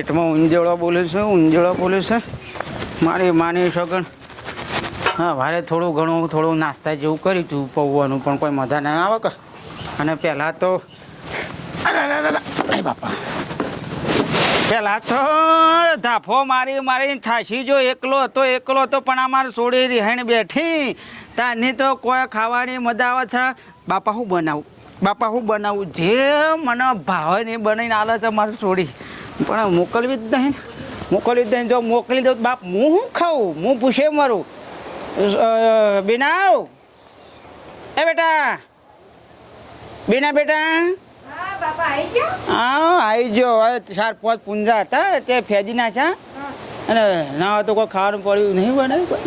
પેટમાં ઊંજેળો બોલે છે ઊંજેળો બોલે છે. મારી માની સગન. હા વારે થોડું ઘણું, થોડું નાસ્તા જેવું કર્યું હતું પૌવાનું પણ કોઈ મજા ના આવે કે? અને પહેલાં તો બાપા. પહેલાં તો ધાફો મારી મારી થાશી જો એકલો હતો એકલો હતો પણ અમારે સોડી રિહાઈને બેઠી. તાની તો કોઈ ખાવાની મજા આવે છે? બાપા, હું બનાવું? બાપા, હું બનાવું? જે મને ભાવે ને બનાવીને આલે છે મારે સોડી પણ મોકલવી જ નહીં. મોકલવી જ નહીં. જો મોકલી દઉં બાપ હું શું ખાઉં? હું પૂછે મારું. અ, એ બેટા. બીના બેટા. હા આવી ગયો? હવે ચાર પાંચ પૂંજા હતા. તે ફેજી નાખ્યા અને ના તો કોઈ ખાવાનું પડ્યું નહીં બનાવ્યું કોઈ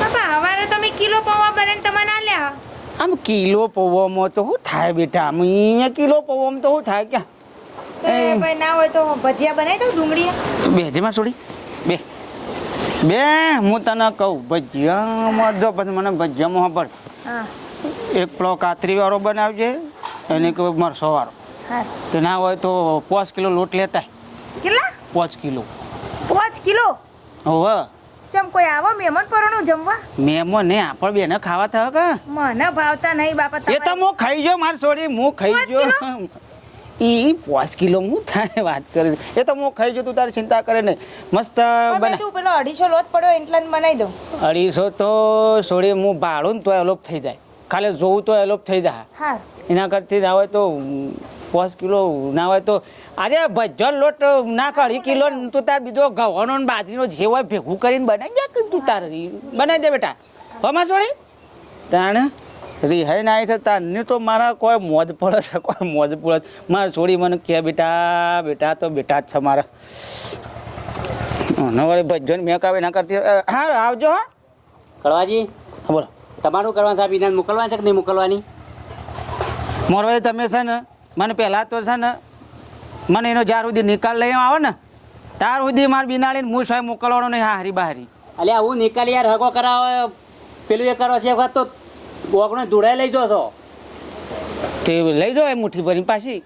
બાપા હવારે તમે કિલો પૌવા બનાવીને ના લ્યા. આમ કિલો પૌવામાં તો શું થાય બેટા? આમ અહીંયા કિલો પૌવામાં તો શું થાય? ક્યાં. ભાઈ ના હોય તો ભજીયા બનાવી દઉં ડુંગળી બે જેમાં છોડી. બે. બે હું તને કહું ભજીયામાં જો પછી મને ભજીયામાં ખબર એક પેલો કાતરી વાળો બનાવજે અને એક મરસો વાળો તો ના હોય તો પાંચ કિલો લોટ લેતા. કેટલા? પાંચ કિલો. પાંચ કિલો? હવે. ચમ કોઈ આવો મહેમાન પરોનું જમવા? મેમો ને આપણે બેને ખાવા થયો કે? મને ભાવતા નહીં બાપા એ તો હું ખાઈ જો માર છોડી હું ખાઈ જો? ઈ પાંચ કિલો હું તારે વાત કરે. એ તો હું ખાઈ જતું તારી ચિંતા કરે નહીં. મસ્ત બને. તું પેલો અઢીસો લોટ પડ્યો એટલે બનાવી દઉં. અઢીસો તો છોડી હું ભાડું ને તો એલોપ થઈ જાય. ખાલી જોઉં તો એલોપ થઈ જાય. એના કરતી ના હોય તો પાંચ કિલો ના હોય તો અરે ભજ્જો લોટ ના અઢી કિલો તું તાર બીજો ઘઉંનો બાજરીનો જે હોય ભેગું કરીને બનાવી દે તું તાર. બનાવી દે બેટા. હો માર છોડી. તાણ રિહાઈ ના આવી છે તારની તો મારા કોઈ મોજ પડે છે કોઈ મોજ પડે. મારા છોડી મને કે બેટા બેટા તો બેટા જ છે મારા. નવરી ભજન મેં કાવે ના કરતી હા આવજો હા. કળવાજી હા, બોલો. તમારું કરવાનું સાહેબ ઇનામ મોકલવાની છે કે નહીં મોકલવાની? મોરવાજી તમે છે ને મને પહેલાં તો છે ને મને એનો જ્યાર સુધી નિકાલ લઈ આવો ને ત્યાર સુધી મારે બિનાળીને હું સાહેબ મોકલવાનો નહીં હારી બહારી. અલ્યા હું નિકાલી યાર હગો કરાવે પેલું એ કરો છે વખત તો ઓગણો જોડાઈ લઈ જો છો. તે લઈ જાઓ એ મુઠ્ઠી ભરીને પાછી.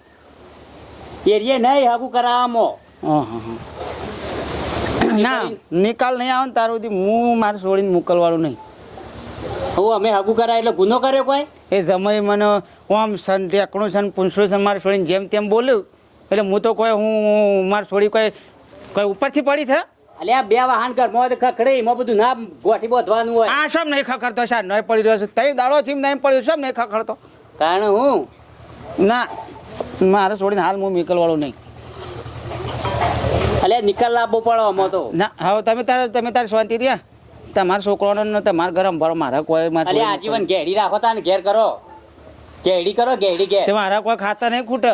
એરિયે નહીં હગું કરાવવામાં. હં, હં, હં. ના નિકાલ નહીં આવે ને તારું સુધી હું મારે છોડીને મોકલવાનું નહીં. હું અમે હગું કરાય એટલે ગુનો કર્યો કોઈ? એ સમય મને ઓમ સન ટેકણું છે પૂંછડું છે મારે છોડીને જેમ તેમ બોલ્યું. એટલે હું તો કોઈ હું મારે છોડી કોઈ કોઈ ઉપરથી પડી છે? અલ્યા બે વાહન ઘરમાં હોય તો ખખડે એમાં બધું ના ગોઠી બોધવાનું હોય. આ સમ નહીં ખખડતો સાહેબ? નહીં પડી રહ્યો છે. તઈ દાડો થી નહીં પડ્યો સમ નહીં ખખડતો? કારણ હું? ના મારે છોડીને હાલ હું નીકળવાળો નહીં. અલ્યા નિકાલ લાવવો પડો અમો તો. ના હવે તમે તારે તમે તારે શાંતિ રહ્યા તમારા છોકરાનો ને તમારા ઘર ભરો મારા કોઈ મારે અલે આજીવન ઘેડી રાખો તા ને ઘેર કરો. ઘેડી કરો ઘેડી ઘેર. મારા કોઈ ખાતા નહીં ખૂટે.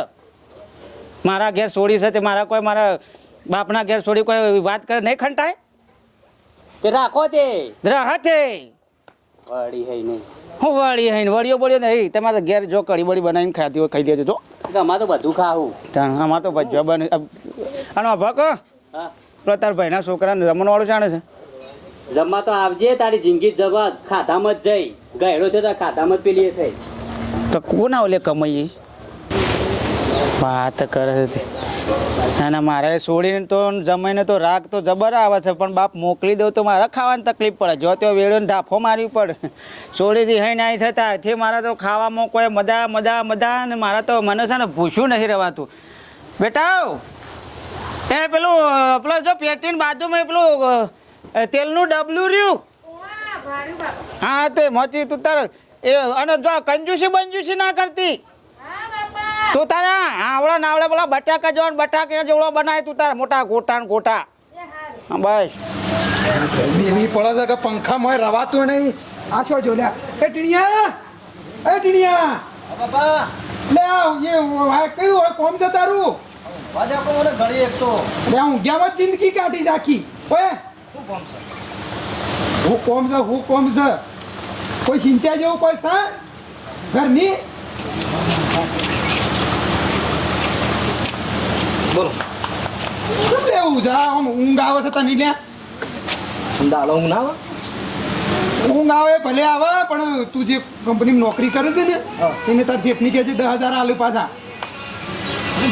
મારા ઘેર છોડી છે તે મારા કોઈ મારા બાપના ઘેર છોડી કોઈ વાત કરે નહીં ખંટાય? તે રાખો તે. રાહતે. વળી હે નહીં. હું વળી હે વળીઓ બોલ્યો નહીં તમારે ઘેર જો કઢી બળી બનાવીને ખાતી હોય ખાઈ દેજો જો. અમારે તો બધું ખાવું. અમારે તો ભજ્યો બને. અને ભક તારા ભાઈના છોકરાને રમણવાળું જાણે છે. જમવા તો આવજે તારી જિંદગી જવા. ખાધામાં જ જઈ. ગયડો થયો તો ખાધામાં જ પેલી થઈ. તો કોના ઓલે કમાઈએ? વાત કરે છે તે. ના ના મારે છોડીને તો જમાઈને તો રાગ તો જબર આવે છે પણ બાપ મોકલી દઉં તો મારે ખાવાની તકલીફ પડે. જો તો વેળો ધાફો મારવી પડે. છોડીથી હઈને નાઈ છે ત્યારથી મારા તો ખાવામાં કોઈ મજા મજા મજા ને મારા તો મને છે ને ભૂસ્યું નહીં રહેવાતું. બેટા એ પેલું પેલો જો પેટીની બાજુમાં પેલું તેલનું ડબલું રહ્યું. હા તે મોચી તું તાર એ અને જો કંજુસી બંજુસી ના કરતી. તું તારા આવડા નાવડા પેલા બટાકા જો બટાકા જેવડો બનાય તું તારા મોટા ગોટા ને ગોટા. બસ. એવી પડે છે કે પંખામાં રવાતું નહીં. આ છો જો લ્યા. એ ટીણિયા એ ટીણિયા. લે આવ એ આ કયું હોય કોમ છે તારું? લે હું ગયા જિંદગી કાઢી રાખી ઓય. હું કોમ છે હું કોમ છે? કોઈ ચિંતા જેવું કોઈ છે? ઘરની? બોલો. શું લેવું છે? આમ ઊંઘ આવે છે તને લ્યા દાડો ઊંઘ ના આવે? ઊંઘ આવે ભલે આવે પણ તું જે કંપનીમાં નોકરી કરે છે ને એને તાર શેઠની કહે છે દસ હજાર આલુ પાછા.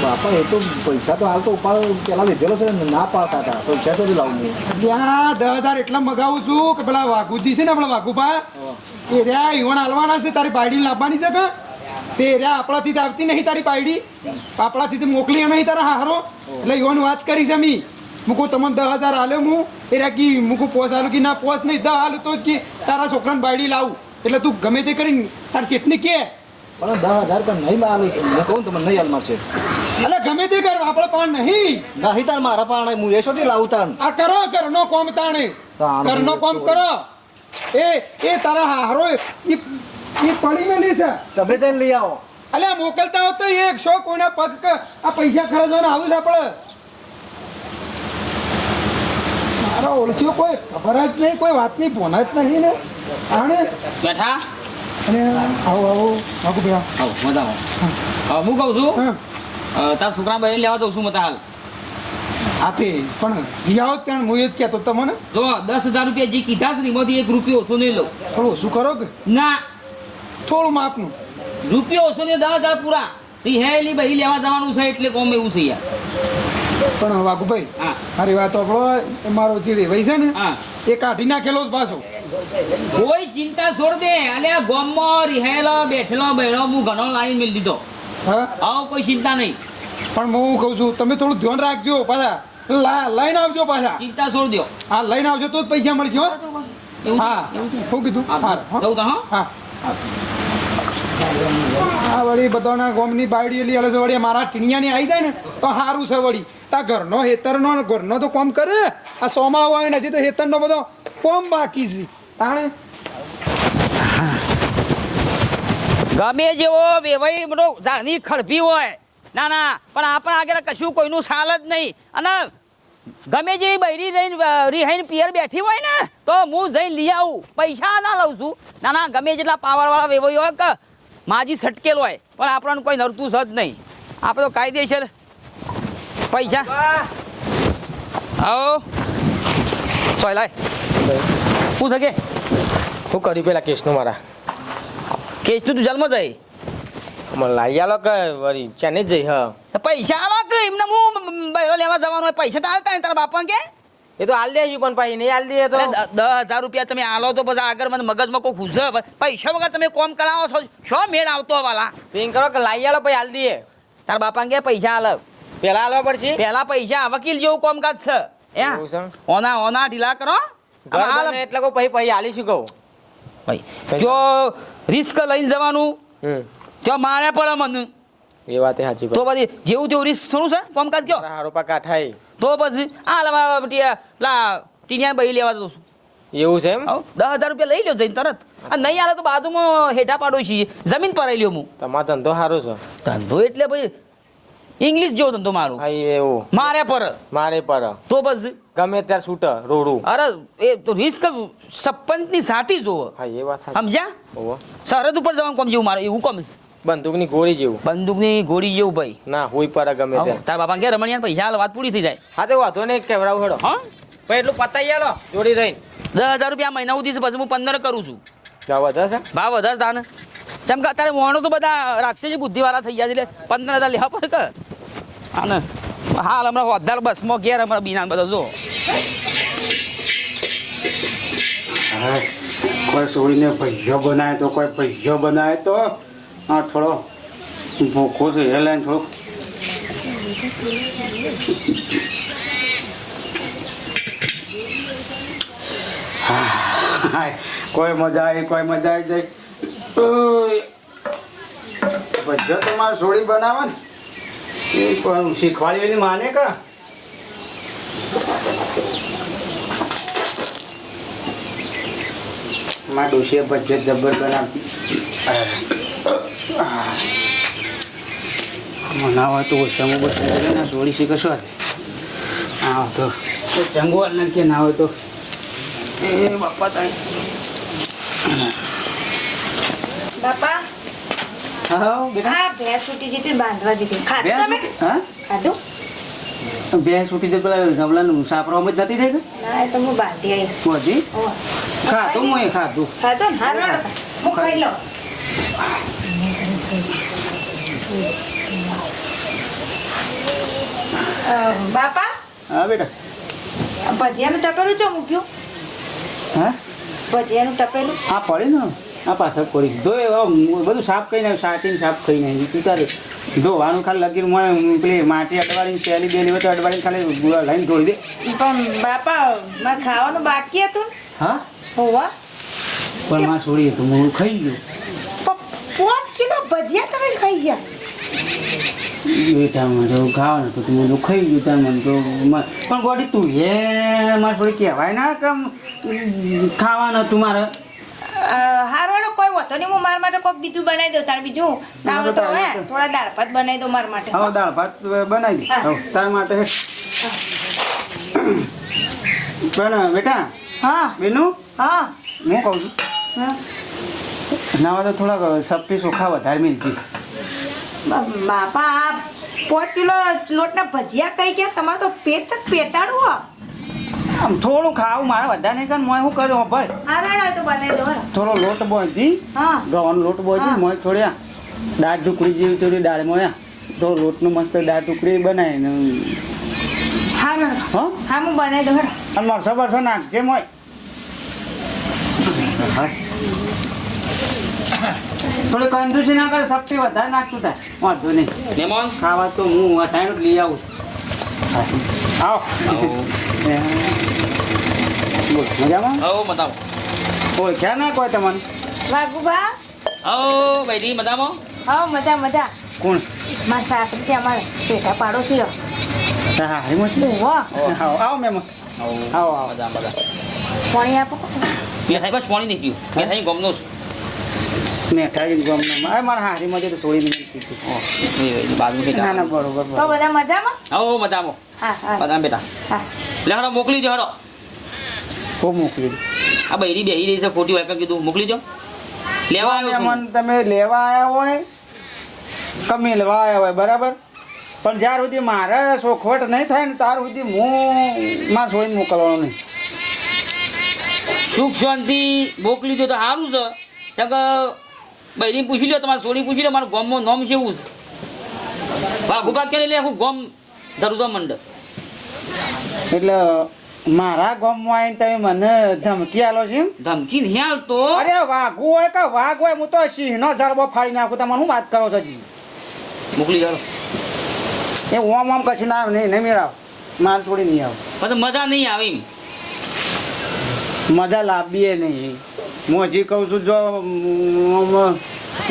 બાપા એ તો પૈસા તો હાલ તો ઉપાડ પેલા લીધેલો છે ને પાડતા હતા. પૈસા તો લાવું ત્યાં દસ હજાર એટલા મગાવું છું કે પેલા વાઘુજી છે ને આપણા વાઘુભા એ રહ્યા ઈવન હાલવાના છે તારી બાયડી લાવવાની છે કે? તે રહ્યા આપણાથી આવતી નહીં તારી પાયડી. આપણાથી મોકલી નહીં તારા હારો એટલે યોન વાત કરી છે મી. મૂકું તમને દસ હજાર હાલે હું. એ રહ્યા કી મૂકું પોસ હાલું કે? ના પોસ નહીં. દસ હાલું તો કે. તારા છોકરાને બાયડી લાવું. એટલે તું ગમે તે કરીને તારી શેઠને કે. પણ દસ હજાર પણ નહીં માલું છે. હું કહું તમને નહીં હાલમાં છે. એટલે ગમે તે કર આપણે પણ નહીં. નહીં તાર મારા પણ. હું એ શોધી લાવું તાર આ કરો ઘરનો કોમ તાણે. કરનો કોમ કરો. એ એ તારા હારો એ પડી મેલી છે. તમે જઈને લઈ આવો. અલ્યા મોકલતા હો તો એક શો પગ આ પૈસા ખર્ચવાના આવું છે આપણે મારો ઓળખ્યો કોઈ ખબર જ નહીં કોઈ વાતની ફોન જ નહીં ને. આણે? બેઠા? અને આવો આવો આવો ભાઈ આવો હું કહું છું તારા છોકરા બહેન લેવા દઉં છું મત હાલ આપે. પણ જીયાઓ ત્યાં હું એ જ કહેતો તમને. જો દસ હજાર રૂપિયા જે કીધા છે એમાંથી એક રૂપિયો ઓછો નહીં લઉં. થોડું ઓછું કરો કે? ના થોડું માપનું. રૂપિયો ઓછો ને દસ હજાર પૂરા. રિહાયેલી બહી લેવા જવાનું છે એટલે કોમ એવું છે યાર. પણ વાઘુભાઈ હા. મારી વાત આપણો મારો જે વેવાઈ છે ને હા. એ કાઢી નાખેલો જ પાછો. કોઈ ચિંતા છોડ દે. અલ્યા ગોમમાં રિહાયેલો બેઠેલો બેઠો હું ઘણો લાઈન મેળ દીધો. હા? આવો કોઈ ચિંતા નહીં. પણ હું કહું છું તમે થોડું ધ્યાન રાખજો પાછા. લઈને આવજો પાછા. ચિંતા છોડ દો હા લઈને આવજો તો જ પૈસા મળશે હો. એવું કીધું? હા? હા. આ વળી બધાના ગોમની બાયડી એલી અલગ વળી. મારા ટીણિયાની આવી જાય ને, તો સારું છે વળી. તા ઘરનો હેતરનો ઘરનો તો કોમ કરે. આ સોમાં હોય ને હજી તો હેતરનો બધો કોમ બાકી છે. તાણે? ગમે જેવો વેવાઈ બધો ઝાડની ખડભી હોય. ના ના, પણ આપણા આગળ કશું કોઈનું સાલ જ નહીં. અને ગમે જેવી બૈરી અ, રિહાઈને પિયર બેઠી હોય ને તો હું જઈને લઈ આવું. પૈસા ના લઉં છું. ના ના ગમે જેટલા પાવરવાળા વેવાઈ હોય કે માજી સટકેલ હોય પણ આપણને કોઈ નરતું સજ જ નહીં. આપણે તો કાયદેસર પૈસા. આવો. સોય લાય. શું થકે? શું કર્યું પેલા કેસનું મારા? કેસ તું જન્મ જાય મને લાવી આલો કે વરી ચાને જઈ હા. તો પૈસા આવા કે? એમને હું બૈરો લેવા જવાનું હોય પૈસા તો આવતા તારા બાપાને કે? એ તો હાલ દેજો પણ પછી નહીં હાલ દે તો. દસ હજાર રૂપિયા તમે આલો તો પછી આગળ મને મગજમાં કોઈ ખુશ પૈસા વગર તમે કોમ કરાવો છો શો મેળ આવતો વાલા? એમ કરો કે લઈ આલો પછી હાલ દે તારા બાપાને કે પૈસા આલો? પેલા આલવા પડશે? પેલા પૈસા વકીલ જેવું કોમકાજ છે. છે? એ ઓના ઓના ઢીલા કરો. એટલે કહું પછી પછી હાલીશું કહું? જો રિસ્ક લઈને જવાનું જો મારે પડે મને એ વાત સાચી તો પછી જેવું તેવું રિસ્ક થોડું છે? કોમકાજ કયો? હારો પાકા કાઠાઈ તો પછી આ લવા પેલા ટીનિયા બહી લેવા દઉં છું. એવું છે એમ? દસ હજાર રૂપિયા લઈ લો જઈને તરત. આ નહીં આવે તો બાજુમાં હેઠા પાડો છીએ જમીન પર લ્યો હું તમારો ધંધો સારો છે. ધંધો એટલે ભાઈ ઇંગ્લિશ જેવો ધંધો મારો. હા એવું. મારે પર. મારે પર. તો બસ ગમે ત્યારે છૂટ રોડું. અરે એ તો રિસ્ક સપંચની સાથી જોવો. હા એ વાત સમજ્યા. સરહદ ઉપર જવાનું કોમ જેવું મારે એવું કોમ છે. બંદૂકની ગોળી જેવું. બંદૂકની ગોળી જેવું ભાઈ. ના હોય પર ગમે તે તાર બાપા કે રમણિયા પૈસા હાલ વાત પૂરી થઈ જાય. હા તો વાંધો નહીં કેવડાવ હેડો. હા? ભાઈ એટલું પતાઈ આલો જોડી રહીને. દસ હજાર રૂપિયા મહિના સુધી છે પછી હું પંદર કરું છું. ભાવ વધારે ભાવ વધારશે તાને. કેમ કે અત્યારે મોણો તો બધા રાક્ષસી બુદ્ધિવાળા થઈ ગયા છે એટલે પંદર હજાર લેવા પડે કે? આને હાલ હમણાં વધારે બસમાં ઘેર હમણાં બીના બધા જો. કોઈ સોડીને પૈસો બનાવે તો કોઈ પૈસો બનાવે તો આ થોડો ભૂખો છે એ લાઈને થોડુંક. હા, કોઈ મજા આવી કોઈ મજા આવી જાય. બધો તમારે છોડી બનાવે ને એ પણ શીખવાડી માને કા? માં ડોશીએ બચત જબર બનાવતી ના હોય તો ઓછામાં બસ ના શીખે શું હા તો. ચંગો ને કે ના હોય તો. એ બાપા તાઈ બાપા? ભેંસ છૂટી જતી બાંધવા દીધી ખાધું તમે? હા? ખાધું? ભેંસ છૂટી તો પેલા ગમલાનું સાપરામાં જ નથી થઈ ના તો હું બાંધી આવી ખાધું હું ખાધું. ખાધું. હું ખાઈ લઉં. બાપા? હા બેટા. ભજીયાનું ટપેલું ચો મૂક્યું હા? ભજીયાનું ટપેલું? આ પડે ને. આ પાછળ પડી હવે બધું સાફ કરીને સાટીને સાફ કરીને આવી તું તારે ધોવાનું ખાલી લગીને મને પેલી માટી અડવાડીને પહેલી બેલી હોય તો અડવાડીને ખાલી લાઈન ધોઈ દે. પણ બાપા મારે ખાવાનું બાકી હતું હા? હોવા? પણ માં છોડી તો હું ખાઈ ગયું. પાંચ કિલો ભજીયા તમે ખાઈ ગયા. તો તો ખાઈ તો પણ ગોડી તું હે મારે થોડી કહેવાય ના કેમ ખાવાનું હતું મારે. અ, હારવાળો કોઈ વાંધો નહીં હું મારા માટે કોઈક બીજું બનાવી દઉં તાર બીજું તાવ તો હે થોડા દાળ ભાત બનાવી દઉં મારા માટે. હા દાળ ભાત બનાવી દઉં તાર માટે પણ બેટા હા. બેનું હા. હું કહું છું. નાવા તો થોડાક સપ્પી ચોખા વધારે મિલતી. બાપા આ પાંચ કિલો લોટના ભજીયા કઈ ગયા? તમારે તો પેટ જ પેટાડું હો. આમ થોડું ખાવું મારે વધારે નહીં કારણ મોય શું કર્યું ભાઈ? હારવાળો તો બનાવી દો થોડો લોટ બોંધી હા. ગવાનો લોટ બોધી મોય થોડી આ દાળ ઢુકડી જેવી થોડી દાળ મોયા થોડો લોટનું મસ્ત દાળ ઢુકડી બનાવીને હા હા? હા હું બનાવી દઉં. અને મરસો બરસો નાખજે મોય. થોડી કંજૂસી ના કરે સપ્તી વધારે નાખતું થાય. વાંધો નહીં. મહેમાન ખાવા તો હું અટાણું જ લઈ આવું આવો. મજામાં? આવો બતાવો ઓળખ્યા ના કોઈ તમને? વાઘુભા આવો બૈરી મજામાં? હા મજા મજા. કોણ? મારા સાસરી છે અમારે પેટા પાડોશીઓ. હો. હા હારી મત હો આવો આવો મેમ. આવો આવો આવો. મજા મજા પાણી આપો. બે થાય બસ પાણી નહીં પીવું. બે થાય ગમનો મેઠાઈ ગમના મારા હારી મજે થોડી મિનિટ કીધું. બાજુ ના ના બરોબર તો બધા મજામાં? આવો મજામાં. હા હા. બદામ બેટા હા. લે હરો મોકલી દો હરો. મોકલી દો. આ બૈરી બેહી રહી છે ખોટી હોય કીધું. મોકલી દો. લેવા આવ્યો છું. તમે લેવા આવ્યા હોય કે મેળવા આવ્યા હોય બરાબર? પણ જ્યાર સુધી મારે સોખવટ નહીં થાય ને ત્યાર સુધી હું મારા છોડીને મોકલવાનો નહીં. સુખ શાંતિ મોકલી દો તો સારું છે. કેમ કે પૂછી લો તમારે સોડી પૂછી લો મારું ગોમનું નામ છે એવું છે. વાઘુબા કે લે આખું ગોમ ધરુજો મંડળ. એટલે મારા ગામમાં આવીને તમે મને ધમકી આલો છે ધમકી નહીં આવતો અરે વાઘું હોય કે વાઘ હોય હું તો સિંહનો જડબો ફાડી નાખું તમે હું વાત કરો છો જી મોકલી દો એ ઓમ ઓમ કશું ના નહીં નહીં મેળાવ. માર થોડી નહીં આવે. પછી મજા નહીં આવે મજા લાવીએ નહીં. હું હજી કહું છું જો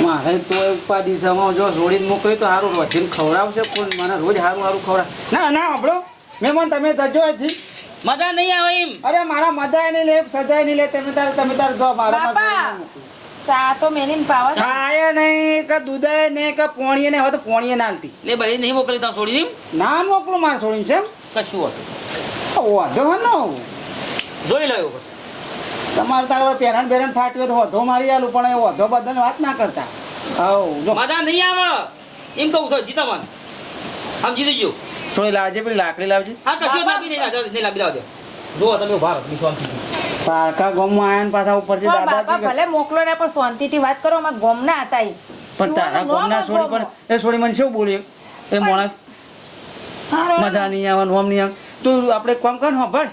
મારે તો ઉપાધિ છે. જો જોડીને મોકલી તો સારું રોજીને ખવડાવશે કોણ મને રોજ સારું સારું ખવડાવ. ના ના આપણો મહેમાન તમે જજો હજી મજા નહીં આવે એમ. અરે મારા મજા નહીં લે સજાય નહીં લે. તમે તાર તમે તાર જો મારા બાપા ચા તો મેની પાવા ચાય નહીં કે દૂધે નહીં કે પોણીએ નહીં હવે તો પોણીએ ના હાલતી લે ભાઈ નહીં મોકલી તો છોડી ના મોકલું મારે છોડીને છે કશું હતું વાંધો હે ને જોઈ લો એવું. તમારે તારે પેરણ બેરણ ફાટ્યો તો વધો મારી આલું પણ એ વધો બધાને વાત ના કરતા. હવ જો. મજા નહીં આવે. એમ કહું છો જીતા મન આમ જીતી ગયો. થોડી લાવજે પેલી લાકડી લાવજે. હા કશું લાવી નહીં લાવજો, નહીં લાવી લાવજો જો તમે ઊભા રહો નિશાનથી. પારકા ગામમાં આયા ને પાછા ઉપરથી દાદા બાપા ભલે મોકલો ને પણ શાંતિથી વાત કરો અમારા ગોમના હતા એ. પણ તારા નો ગામના છોડી પણ એ છોડી મને શું બોલ્યો એ માણસ હારો. મજા નહીં આવે નોમ નહીં આવે. તું આપણે કોમ કર સાંભળ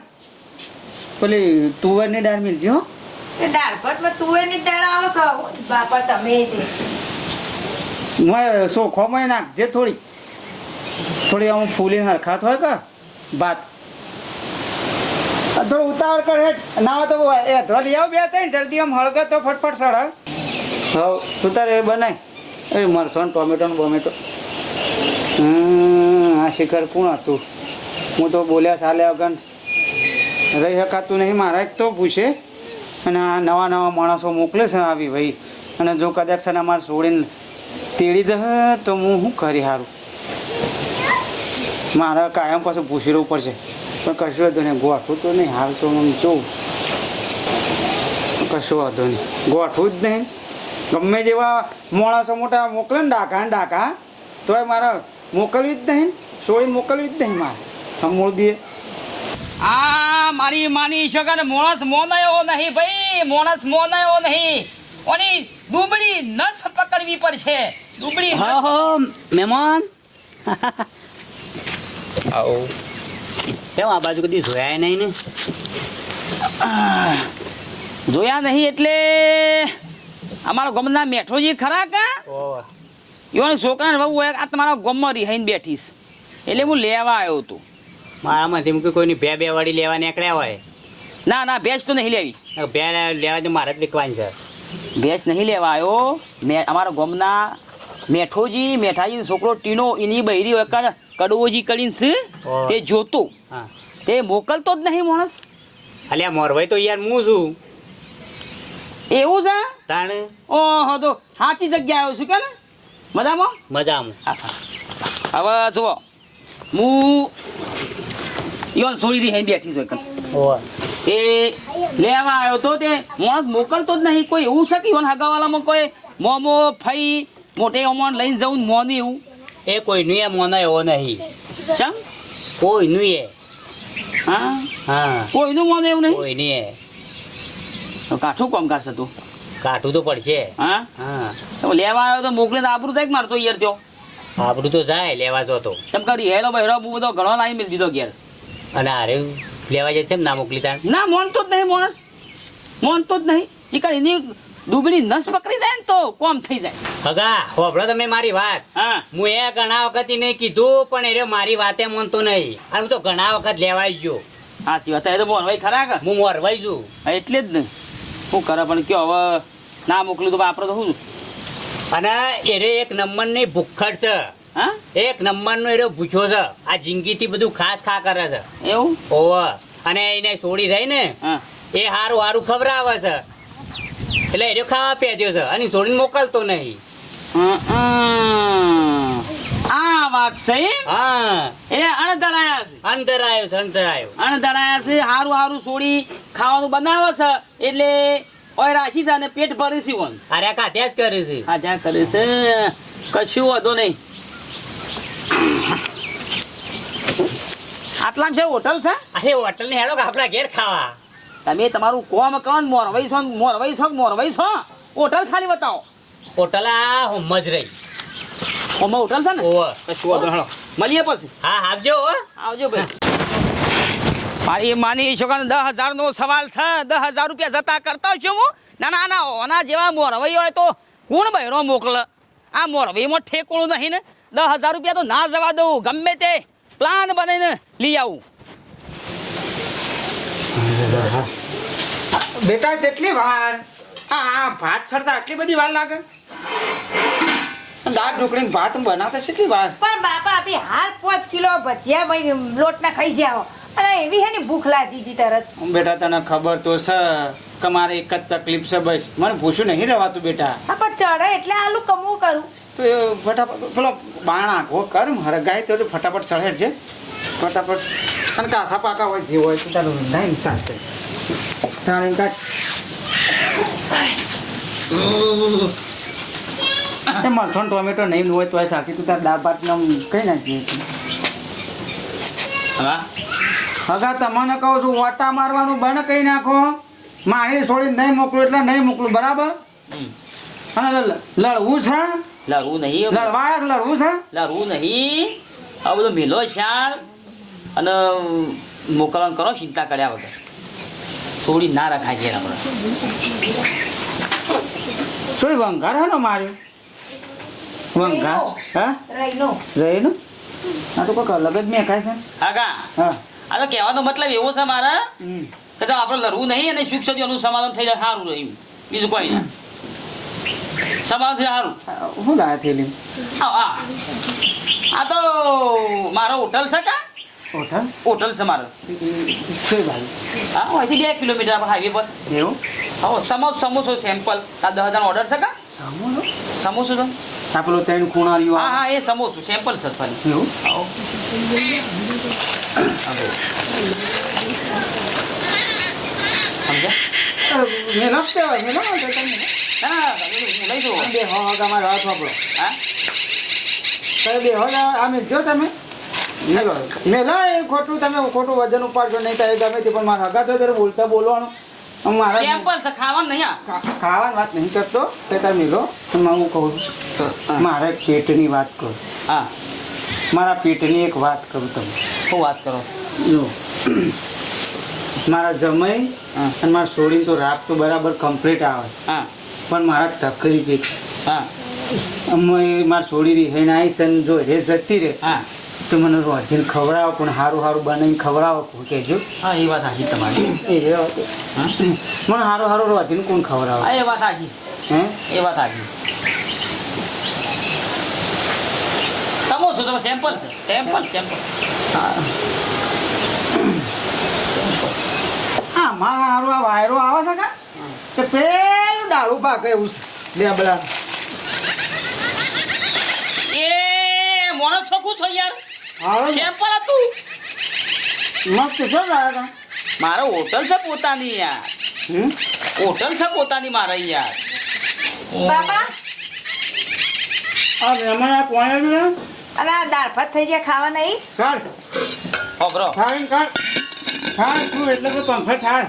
પેલી તુવેરની દાળ મિલજો હો. એ દાળ ભાતમાં તુવેરની દાળ આવે બાપા તમે તે. મેં નાખજે થોડી. થોડી આમ ફૂલી હરખાત હોય કે ભાત. થોડું ઉતાવળ કર હેઠ ના તો એ અધરો લઈ આવ બે ત્રણ. જલ્દી આમ હળગે તો ફટફટ સળ હવ તું તારે એ બનાય. એ મરસો ને ટોમેટો ને બોમેટો. હમ, આ શિખર કોણ હતું? હું તો બોલ્યા ચાલ્યા વગર રહી શકાતું નહીં, મારા એક તો પૂછે. અને આ નવા નવા માણસો મોકલે છે આવી ભાઈ અને જો કદાચ તને અમારે છોડીને તેડી દે, તો હું શું કરી સારું મારે કાયમ પાછું પૂછી રહેવું પડશે પણ કશું વાંધો નહીં, ગોઠવું તો નહીં, હાલ તો હું જોઉં. કશું વાંધો નહીં. ગોઠવું જ નહીં. ગમે જેવા માણસો મોટા મોકલે ને ડાકા ડાકા, તોય મારા મોકલવી જ નહીં છોડી મોકલવી જ નહીં મારે. મૂળ દે આ મારી માની શકર મોણસ મોનાયો નહીં ભાઈ મોણસ મોનાયો નહીં. ઓની ડુબડી નસ પકડવી પડશે. ડુબડી હા હો મહેમાન. આવો. કેમ આ બાજુ કદી જોયા નહીં ને? જોયા નહીં એટલે અમારો ગમના મેઠોજી ખરા કા? એવાનો છોકરાને વહુ આ તમારા ગામમાં રિહાઈને બેઠીશ એટલે હું લેવા આવ્યો હતો. મારામાંથી મૂકી કોઈની બે બે વાળી લેવા નીકળ્યા હોય. ના ના ભેંસ તો નહીં લેવી. બે લેવા તો મારે જ વિકવાની છે. ભેંસ નહીં લેવા આવ્યો. મેં અમારા ગોમના મેઠોજી મેઠાજી છોકરો ટીનો એની બૈરી હોય કડવોજી કરીને છે તે જોતો. હા. તે મોકલતો જ નહીં માણસ. અલ્યા મોરભાઈ તો યાર હું છું. એવું છે? તાણ? ઓહો તો સાચી જગ્યાએ આવ્યો છું કે ને? મજામાં? મજામાં. હવે જુઓ. હું યોન સોરી દી બેઠી છું એકદમ. એ લેવા આવ્યો તો તે માણસ મોકલતો જ નહીં કોઈ એવું છે કે યોન હગાવાલામાં કોઈ મોમો ફઈ મોટે ઓમોન લઈને જવું મોની એવું? એ કોઈનું એ મોનો એવો નહીં. ચમ? કોઈનું એ હા? હા. કોઈનું મોને એવું નહીં? કોઈની એ કાઠું કાઠું કાશે હતું કાઠું તો પડશે. હા? હા. તો લેવા આવ્યો તો મોકલીને આબરું થાય કે મારતો યાર ત્યો આબરું તો જાય લેવા જતો તો. તેમ કરી હેલો બહેરો બહુ બધો ઘણો લાવી મેળ દીધો ઘેર. અને અરે લેવા જાય છે ને ના મોકલી તાર ના મોનતો જ નહીં માણસ મોનતો જ નહીં. ચિકન એની ડુબળી નસ પકડી જાય ને તો કોમ થઈ જાય. હગા હોભળો તમે મારી વાત. હા. હું એ ઘણા વખત નહીં કીધું પણ એ મારી વાતે મોનતો નહીં. અને હું તો ઘણા વખત લેવાઈ ગયો. સાચી વાત એ તો મોરવાઈ ખરા કે? હું મોરવાઈ છું. એટલે જ ને. શું કરે પણ કયો હવે ના મોકલ્યું તો વાપરો તો શું અને એરે એક નંબરની ભૂખડ છે. હા? એક નંબરનો એરો પૂછ્યો છે. આ જિંદગીથી બધું ખાસ ખા કરે છે. એવું? ઓવ અને એને છોડી રહી ને એ હારું હારું ખવડાવે છે. એટલે એરો ખાવા પેદ્યો છે. અને છોડીને મોકલતો નહીં. આ વાત છે હા. એ અણધરાયા છે. અંતર આવ્યો છે અંતર આવ્યો અણધરાયા છે હારું હારું છોડી ખાવાનું બનાવે છે. એટલે ઓય રાખી છે અને પેટ ભરી છે ઓન અરે આ કાત્યા જ કરે છે? જ્યાં કરે છે. કશું વાંધો નહીં. આટલા છે હોટલ છે? અરે હોટલ ને હેડો આપણા ઘેર ખાવા. તમે તમારું કોમ કહો ને મોરવાઈ છો મોરવાઈ છો મોરવાઈ છો હોટલ ખાલી બતાવો. હોટલ આ હોમ જ રહી. ઓમાં હોટલ છે ને? ઓવ કશું વાંધો નહીં, મળીએ પછી. હા આવજો હો. આવજો ભાઈ. મારી માની છોકરાને દસ હજાર નો સવાલ છે. દસ હજાર રૂપિયા જતા કરતા છું હું? ના ના ના ઓના જેવા મોરવાઈ હોય તો કોણ બહેરો મોકલે? આ મોરવાઈમાં ઠેકણું નહીં ને? દસ હજાર રૂપિયા તો ના જવા દઉં. ગમે તે. પ્લાન બનાવીને લઈ આવું. બેટા કેટલી વાર? આ હા ભાત છડતા આટલી બધી વાર લાગે? દાળ ઢોકળીને ભાત બનાવતા કેટલી વાર? પણ બાપા આપી હાલ પાંચ કિલો ભજીયા ભાઈ લોટના ખાઈ જાઓ અને એવી હે ને ભૂખ લાગી હતી તરત. બેટા તને ખબર તો છે કે મારે એક જ તકલીફ છે બસ. મને ભૂસું નહીં રહેવાતું બેટા. હા પણ ચડે એટલે આલું કમવું કરું. ફટાફટ પેલો બાણ આખો કર મારે ગાય તો ફટાફટ ચઢે છે. ફટાફટ. અને કાસા પાકા હોય જે હોય તો તારું નહીં ચાલશે તારે કાંઈ. એ ટોમેટો નહીં હોય તો સાથી તું તાર દાળ ભાત નામ કઈ નાખીએ હા? હગા તમને કહું છું વાટા મારવાનું બંધ કઈ નાખો. મારી છોડીને નહીં મોકલું એટલે નહીં મોકલું બરાબર? લડવું છે? લડવું નહીં લડવાય લડવું છે? લડવું નહીં. આ બધો મેલો શાળ અને મોકલવાનું કરો ચિંતા કર્યા વગર. થોડી ના રખાય છે આપણે થોડી વંઘાર હે ને માર્યું? વંગાર? હા? રહીનો રહી ને આ તો કોઈ અલગ જ મેં ખાય છે. આગા હા. આ તો કહેવાનો મતલબ એવો છે મારા કે તો આપણે લડવું નહીં અને સુખ સદીઓનું સમાધાન થઈ જાય સારું રહ્યું. બીજું કોઈ ના. સમાધાન થઈ જાય સારું આ શું લાયા થેલી આ આ આ તો મારો હોટલ છે કા ઓઠા હોટલ છે મારો છે ભાઈ હા અહીંથી બે કિલોમીટર આપણે હાઈવે પર એવું હા સમોસો સમોસો સેમ્પલ આ દસ હજાર ઓર્ડર છે કા સામોલો સમોસો છે આ પેલો ત્રણ ખૂણારીઓ હા આવે. હા એ સમોસો સેમ્પલ છે ખાલી એવું આવો સમજ્યા મેલો જ કહેવાય મેલો ના હું લઈ જઉં બે હો હગા મારો હાથ વાપરો હા તમે બે હો આમે જો તમે મેલો એ ખોટું તમે ખોટું વજન ઉપાડજો નહીં તો એ ગમે તે પણ મારા હગા તો ત્યારે બોલતા બોલવાનું મારા ખાવાનું નહીં ખાવાની વાત નહીં કરતો તે તાર મેલો હું કહું છું મારે પેટની વાત કરું હા મારા પેટની એક વાત કરું તમે શું વાત કરો જો મારા જમાઈ હા. અને મારા છોડીને તો રાત તો બરાબર કમ્પ્લીટ આવે હા પણ મારા તકલીફ છે હા અમે મારા છોડી રિહાઈને આવી તને જો રે જતી રહે હા. તો મને રોજીને ખવડાવો પણ સારું સારું બનાવીને ખવડાવો કોણ કહેજો. હા એ વાત સાચી તમારી. એ વાત હા. મને સારું સારું રોજીને કોણ ખવડાવો? હા, એ વાત સાચી હે? એ વાત સાચી છો તમે સેમ્પલ છે? સેમ્પલ સેમ્પલ હા. મારો સારું આ વાયરો આવે છે કા? તે પેલું ડાળું પાકે એવું છે. લેબડા એ મોણો છોકું છો યાર. હા કેમ પર હતું મસ્ત છે લાગા મારે હોટલ છે પોતાની યાર. હમ? હોટલ છે પોતાની મારે યાર. બાપા? આ મહેમાન આ પોણે છે અરે આ દાળ ભાત થઈ ગયા ખાવા નહીં? કાઢ હોભરો ખાઈ કાઢ ખાય. તું એટલે તો પંખે થાય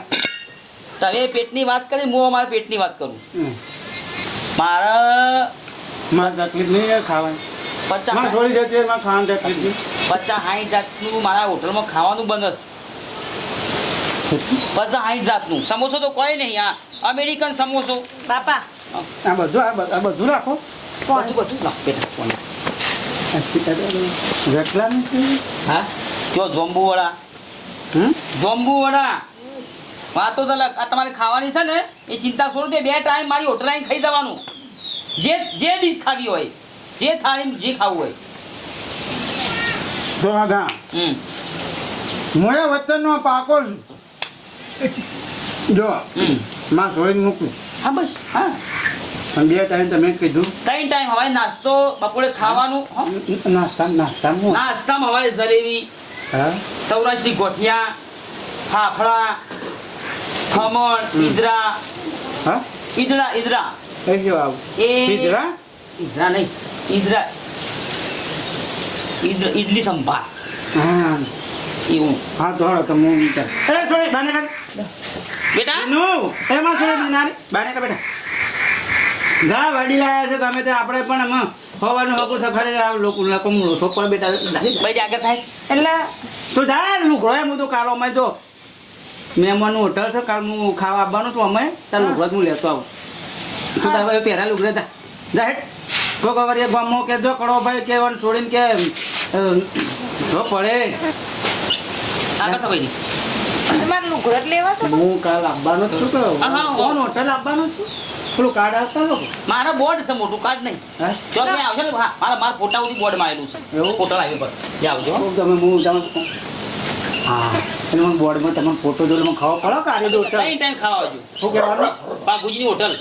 તમે પેટની વાત કરી હું અમારા પેટની વાત કરું. મારા મારા મારે તકલીફ નહીં ખાવાની. પચાસ થોડી જતી હોય, માં ખાવાની તકલીફ પચાસ સાઠ જાતનું મારા હોટલમાં ખાવાનું બંધ હશે. પચાસ સાઠ જાતનું. સમોસો તો કોઈ નહીં આ અમેરિકન સમોસો. બાપા. આ બધું આ બધું- રાખો. બધું બધું બેટા નથી હા? જો જોંબુ વડા હમ? જોંબુ વડા વાતો તો આ તમારે ખાવાની છે ને એ ચિંતા છોડી દે બે ટાઈમ મારી હોટલ આવીને ખાઈ જવાનું. જે જે ડીશ ખાવી હોય જે થાળી જે ખાવું હોય. તો આગા મોયા વચનનો પાકો જો હમ. માં છોડીને મૂકું. હા બસ હા. પણ બે ટાઈમ તમે કીધું. ત્રણ ટાઈમ હવે નાસ્તો બપોરે ખાવાનું નાસ્તા નાસ્તા નાસ્તામાં હવાય જલેબી હા. સૌરાષ્ટ્રી ગોઠિયા ફાફડા ખમણ ઈદરા. હા? ઈદરા ઈદરા. જો એ ઈદરા? ઈદરા નહીં. ઈદરા. ઈદ- ઈડલી સંભાર. હા. એવું. હા તો હળો તમે હું વિચાર. એ થોડી બાને કા બેટા? નો એમાં થોડી બિનારી બાને કા બેટા. જા વાડી લાયા છે તમે તે આપણે પણ એમાં હવાનું હકું સફારી આ લોકો કમળો તો પણ બેટા જા. ભાઈ આગળ થાય. એટલે તો જા લુગડો એમ હું તો કાલો અમે તો મહેમાનનું હોટલ છે કાલ હું ખાવા આવવાનું છું અમે. તાર લુગડા હું લેતો આવું. તું તાર ભાઈ પહેરા લુગડા જા. જા હેઠ. કોઈ કોઈ વાર એ ગામમાં કે જો કડો ભાઈ કે વન છોડીને કે જો પડે. આગળ તો ભાઈ તમારે લુગડા લેવા તો હું કાલ આવવાનો છું કે. કોણ હોટલ આવવાનો છું. પેલું કાર્ડ આવતા લોકો મારા બોર્ડ છે મોટું કાર્ડ નહીં. જો તમે આવશો ને હા, મારા મારા ફોટા સુધી બોર્ડ આવેલું છે. એવું? હોટલ આવી પર. આવજો હો. તમે હું તમે હા. એટલે મને બોર્ડમાં તમે ફોટો જોડે મને ખબર પડો. કે આરી હોટલ ટાઈમ ખાવા આવજો. શું કહેવાનું? બાગુજીની હોટલ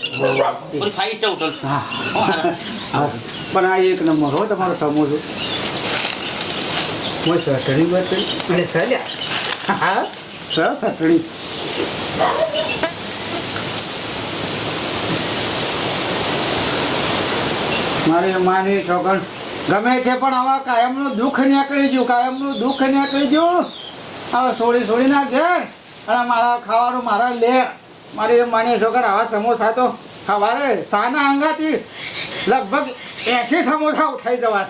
પૂરી ફાઈવ સ્ટાર હોટલ છે હા. પણ આ એક નંબર હો તમારો સમોસો. હું સટણી વાત અરે સલ્યા. હા સર સટણી મારી માની છોકર ગમે છે પણ આવા કાયમનું દુઃખ નીકળી ગયું કાયમનું દુઃખ નીકળી ગયું હવે છોડી છોડી ના ઘેર. અને મારા ખાવાનું મારા લે. મારી માની છોકર આવા સમોસા તો સવારે સાના અંગાથી લગભગ એસી સમોસા ઉઠાઈ જવા